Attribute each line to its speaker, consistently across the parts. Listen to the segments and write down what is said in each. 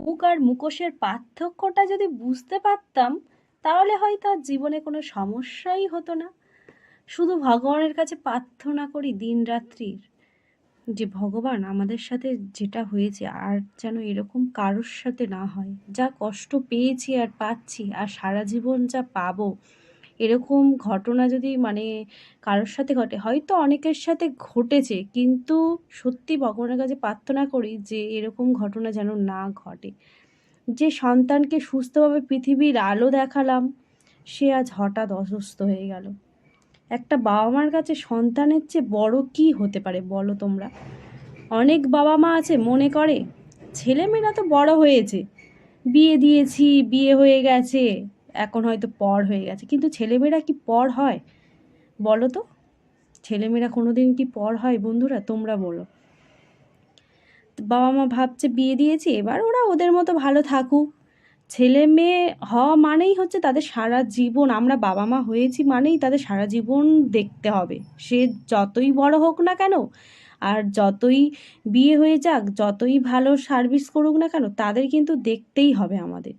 Speaker 1: মুখ আর মুখোশের পার্থক্যটা যদি বুঝতে পারতাম, তাহলে হয়তো আর জীবনে কোনো সমস্যাই হতো না। শুধু ভগবানের কাছে প্রার্থনা করি দিন রাত্রির যে, ভগবান আমাদের সাথে যেটা হয়েছে আর যেন এরকম কারোর সাথে না হয়। যা কষ্ট পেয়েছি আর পাচ্ছি আর সারা জীবন যা পাবো এরকম ঘটনা যদি মানে কারোর সাথে ঘটে, হয়তো অনেকের সাথে ঘটেছে, কিন্তু সত্যি ভগবানের কাছে প্রার্থনা করি যে এরকম ঘটনা যেন না ঘটে। যে সন্তানকে সুস্থভাবে পৃথিবীর আলো দেখালাম, সে আজ হঠাৎ অসুস্থ হয়ে গেল। একটা বাবা মার কাছে সন্তানের চেয়ে বড় কি হতে পারে বলো তোমরা? অনেক বাবা মা আছে, মনে করে, ছেলেমেয়েরা তো বড় হয়েছে। বিয়ে দিয়েছি, বিয়ে হয়ে গেছে। এখন হয়তো পর হয়ে গেছে। কিন্তু ছেলেমেয়েরা কি পর হয়? বলো তো। ছেলেমেয়েরা কোনো দিন কি পর হয় বন্ধুরা? তোমরা বলো। বাবা মা ভাবছে বিয়ে দিয়েছি, এবার ওরা ওদের মতো ভালো থাকুক। ছেলে মেয়ে হওয়া মানেই হচ্ছে তাদের সারা জীবন, আমরা বাবা মা হয়েছি মানেই তাদের সারা জীবন দেখতে হবে। সে যতই বড় হোক না কেন, আর যতই বিয়ে হয়ে যাক, যতই ভালো সার্ভিস করুক না কেন, তাদের কিন্তু দেখতেই হবে আমাদের।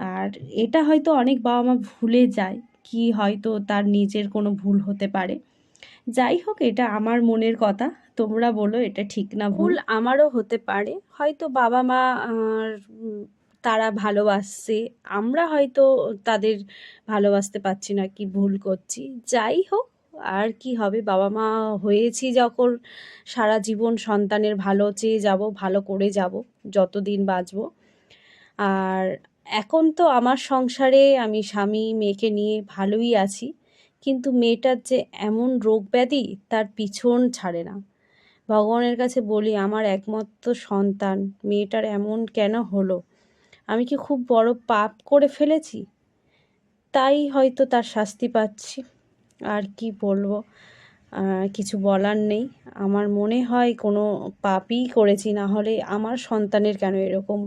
Speaker 1: আর এটা হয়তো অনেক বাবা মা ভুলে যায় কি হয়তো তার নিজের কোনো ভুল হতে পারে। যাই হোক, এটা আমার মনের কথা, তোমরা বলো এটা ঠিক না ভুল। আমারও হতে পারে, হয়তো বাবা মা তারা ভালোবাসছে, আমরা হয়তো তাদের ভালোবাসতে পারছি না কি ভুল করছি। যাই হোক, আর কি হবে বাবা মা হয়েছি যখন, সারা জীবন সন্তানের ভালো চেয়ে যাব, ভালো করে যাব, যতদিন বাঁচব। আর এখন তো আমার সংসারে আমি স্বামী, মেয়েকে নিয়ে ভালোই আছি, কিন্তু মেয়েটার যে এমন রোগ ব্যাধি তার পিছন ছাড়ে না। ভগবানের কাছে বলি, আমার একমাত্র সন্তান, মেয়েটার এমন কেন হলো? আমি কি খুব বড় পাপ করে ফেলেছি? তাই হয়তো তার শাস্তি পাচ্ছি। আর কি বলব? কিছু বলার নেই। আমার মনে হয় কোনো পাপই করেছি, না হলে আমার সন্তানের কেন এরকম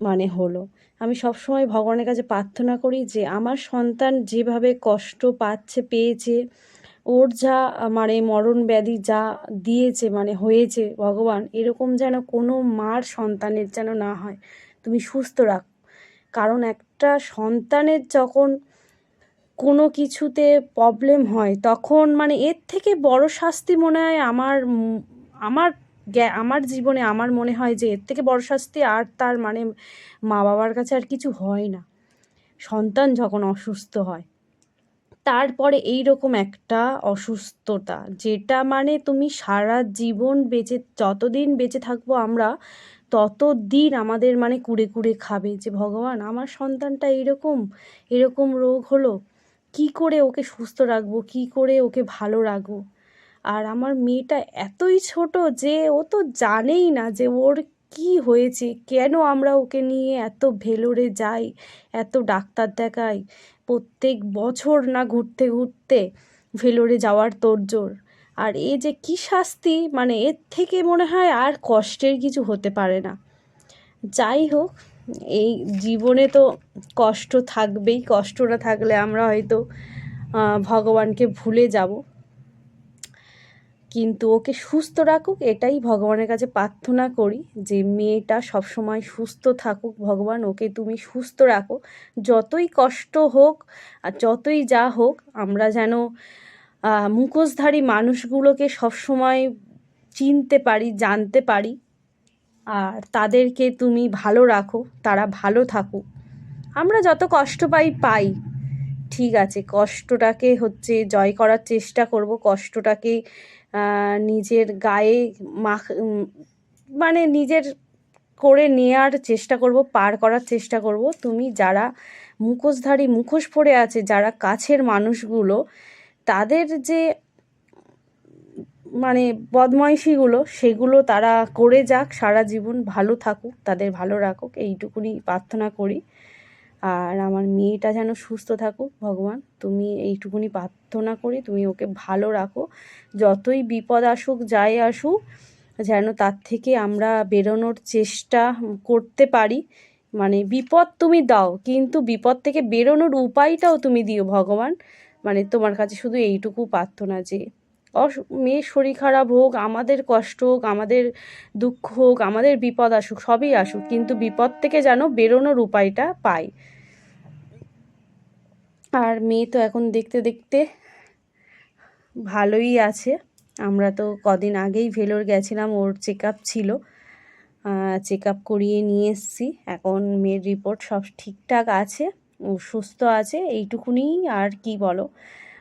Speaker 1: মানে হলো? আমি সবসময় ভগবানের কাছে প্রার্থনা করি যে আমার সন্তান যেভাবে কষ্ট পাচ্ছে, পেয়েছে, ওর যা মানে মরণ ব্যাধি যা দিয়েছে মানে হয়েছে ভগবান, এরকম যেন কোনো মার সন্তানের যেন না হয়। তুমি সুস্থ রাখ। কারণ একটা সন্তানের যখন কোনো কিছুতে প্রবলেম হয়, তখন মানে এর থেকে বড় শাস্তি মনে হয় আমার আমার আমার জীবনে আমার মনে হয় যে এর থেকে বড় শাস্তি আর তার মানে মা বাবার কাছে আর কিছু হয় না। সন্তান যখন অসুস্থ হয়, তারপরে এই রকম একটা অসুস্থতা, যেটা মানে তুমি সারা জীবন বেঁচে, যতদিন বেঁচে থাকব আমরা, ততদিন আমাদের মানে কুড়ে কুড়ে খাবে যে, ভগবান, আমার সন্তানটা এরকম এরকম রোগ হলো, কি করে ওকে সুস্থ রাখব, কি করে ওকে ভালো রাখব? আর আমার মেয়েটা এতই ছোট যে ও তো জানেই না যে ওর কি হয়েছে, কেন আমরা ওকে নিয়ে এত ভেলোরে যাই, এত ডাক্তার দেখাই, প্রত্যেক বছর না ঘুরতে ঘুরতে ভেলোরে যাওয়ার তোড়জোড়। আর এ যে কী শাস্তি মানে এর থেকে মনে হয় আর কষ্টের কিছু হতে পারে না। যাই হোক, এই জীবনে তো কষ্ট থাকবেই কষ্ট না থাকলে আমরা হয়তো ভগবানকে ভুলে যাব। কিন্তু ওকে সুস্থ রাখুক, এটাই ভগবানের কাছে প্রার্থনা করি যে মেয়েটা সবসময় সুস্থ থাকুক। ভগবান, ওকে তুমি সুস্থ রাখো। যতই কষ্ট হোক আর যতই যা হোক, আমরা যেন মুখোশধারী মানুষগুলোকে সবসময় চিনতে পারি, জানতে পারি। আর তাদেরকে তুমি ভালো রাখো, তারা ভালো থাকুক। আমরা যত কষ্ট পাই পাই। ঠিক আছে, কষ্টটাকে হচ্ছে জয় করার চেষ্টা করব, কষ্টটাকে নিজের গায়ে মাখ মানে নিজের করে নেওয়ার চেষ্টা করব, পার করার চেষ্টা করব। তুমি যারা মুখোশধারী, মুখোশ পরে আছে, যারা কাছের মানুষগুলো, তাদের যে মানে বদমাইশিগুলো, সেগুলো তারা করে যাক, সারা জীবন ভালো থাকুক, তাদের ভালো রাখুক, এইটুকুনি প্রার্থনা করি। আর আমার মেয়েটা যেন সুস্থ থাকুক, ভগবান। তুমি এইটুকুনি প্রার্থনা করি, তুমি ওকে ভালো রাখো। যতই বিপদ আসুক, যাই আসুক, যেন তার থেকে আমরা বেরোনোর চেষ্টা করতে পারি। মানে বিপদ তুমি দাও, কিন্তু বিপদ থেকে বেরোনোর উপায়টাও তুমি দিও, ভগবান। মানে তোমার কাছে শুধু এইটুকু প্রার্থনা যে,
Speaker 2: অস- মেয়ের শরীর খারাপ হোক, আমাদের কষ্ট হোক, আমাদের দুঃখ হোক, আমাদের বিপদ আসুক, সবই আসুক। কিন্তু বিপদ থেকে যেন বেরোনোর উপায়টা পাই। আর মেয়ে তো এখন দেখতে দেখতে ভালোই আছে। আমরা তো কদিন আগেই ভেলোর গেছিলাম, ওর চেক ছিল। চেক আপ করিয়ে নিয়ে এসেছি। এখন মেয়ের রিপোর্ট সব ঠিকঠাক আছে, ও সুস্থ আছে, এইটুকুনি। আর কি বলো?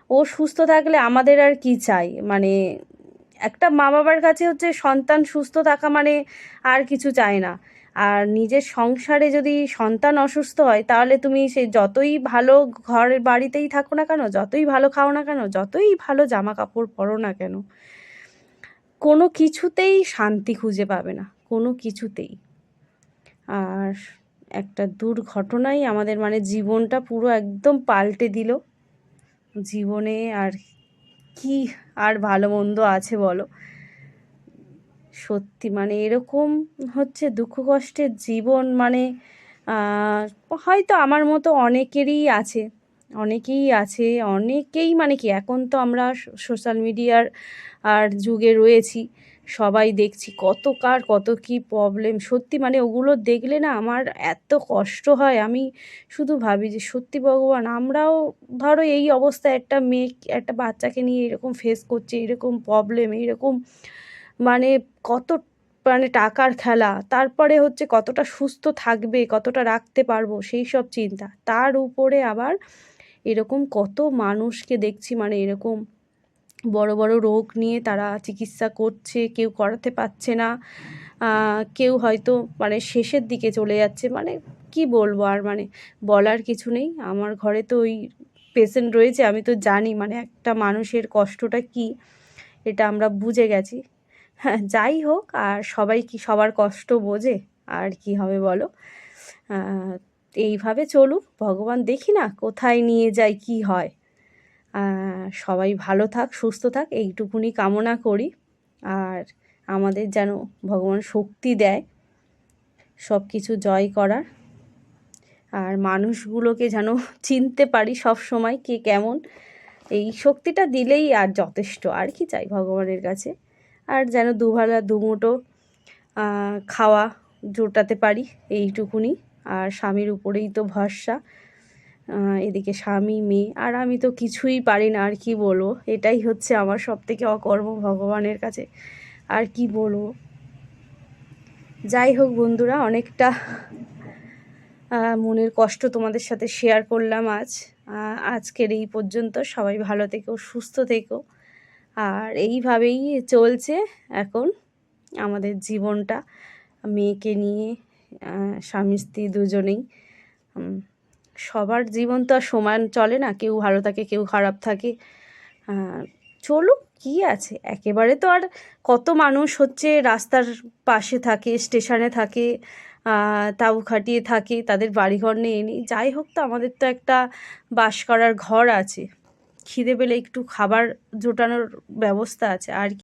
Speaker 2: ও সুস্থ থাকলে আমাদের আর কি চাই? মানে একটা মা বাবার কাছে হচ্ছে সন্তান সুস্থ থাকা মানে আর কিছু চায় না। আর নিজের সংসারে যদি সন্তান অসুস্থ হয়, তাহলে তুমি সে যতই ভালো ঘরের বাড়িতেই থাকো না কেন, যতই ভালো খাও না কেন, যতই ভালো জামা কাপড় পরো না কেন, কোনো কিছুতেই শান্তি খুঁজে পাবে না, কোনো কিছুতেই। আর একটা দুর্ঘটনাই আমাদের মানে জীবনটা পুরো একদম পাল্টে দিল। জীবনে আর কি আর ভালো মন্দ আছে বলো। সত্যি মানে এরকম হচ্ছে দুঃখ কষ্টের জীবন মানে হয়তো আমার মতো অনেকেরই আছে, অনেকেই আছে, অনেকেই মানে কি, এখন তো আমরা সোশ্যাল মিডিয়ার আর যুগে রয়েছি, সবাই দেখছি কত কার, কত কি প্রবলেম সত্যি মানে ওগুলো দেখলে না আমার এত কষ্ট হয়, আমি শুধু ভাবি যে সত্যি ভগবান, আমরাও ধরো এই অবস্থায় একটা মেয়ে, একটা বাচ্চাকে নিয়ে এরকম ফেস করছে, এরকম প্রবলেম এইরকম মানে কত মানে টাকার খেলা, তারপরে হচ্ছে কতটা সুস্থ থাকবে, কতটা রাখতে পারব, সেই সব চিন্তা। তার উপরে আবার এরকম কত মানুষকে দেখছি মানে এরকম বড় বড় রোগ নিয়ে তারা চিকিৎসা করছে, কেউ করাতে পারছে না কেউ হয়তো মানে শেষের দিকে চলে যাচ্ছে মানে কি বলব আর মানে বলার কিছু নেই। আমার ঘরে তো ওই পেশেন্ট রয়েছে, আমি তো জানি মানে একটা মানুষের কষ্টটা কি, এটা আমরা বুঝে গেছি। যাই হোক, আর সবাই কি সবার কষ্ট বোঝে? আর কি হবে বলো? এইভাবে চলুক, ভগবান দেখি না কোথায় নিয়ে যায় কি হয়। সবাই ভালো থাক, সুস্থ থাক, এইটুকুনি কামনা করি। আর আমাদের যেন ভগবান শক্তি দেয় সব কিছু জয় করার। আর মানুষগুলোকে যেন চিনতে পারি সব সময় কে কেমন। এই শক্তিটা দিলেই আর যথেষ্ট। আর কি চাই ভগবানের কাছে? আর যেন দুবেলা দুমুটো খাওয়া জোটাতে পারি এইটুকুনি। আর স্বামীর উপরেই তো ভরসা। এদিকে স্বামী, মেয়ে, আর আমি তো কিছুই পারি না, আর কি বলব? এটাই হচ্ছে আমার সব থেকে অকর্ম ভগবানের কাছে। আর কি বলব? যাই হোক বন্ধুরা, অনেকটা মনের কষ্ট তোমাদের সাথে শেয়ার করলাম আজ। আজকের এই পর্যন্ত সবাই ভালো থেকো, সুস্থ থেকো। আর এইভাবেই চলছে এখন আমাদের জীবনটা, মেয়েকে নিয়ে স্বামী স্ত্রী দুজনেই। সবার জীবন তো আর সমান চলে না, কেউ ভালো থাকে, কেউ খারাপ থাকে। চলুক, কী আছে? একেবারে তো আর কত মানুষ হচ্ছে রাস্তার পাশে থাকে, স্টেশনে থাকে তাঁবু খাটিয়ে থাকে, তাদের বাড়িঘর নিয়ে নেই। যাই হোক তো, আমাদের তো একটা বাস করার ঘর আছে। খিদে পেলে একটু খাবার জোটানোর ব্যবস্থা আছে। আর কি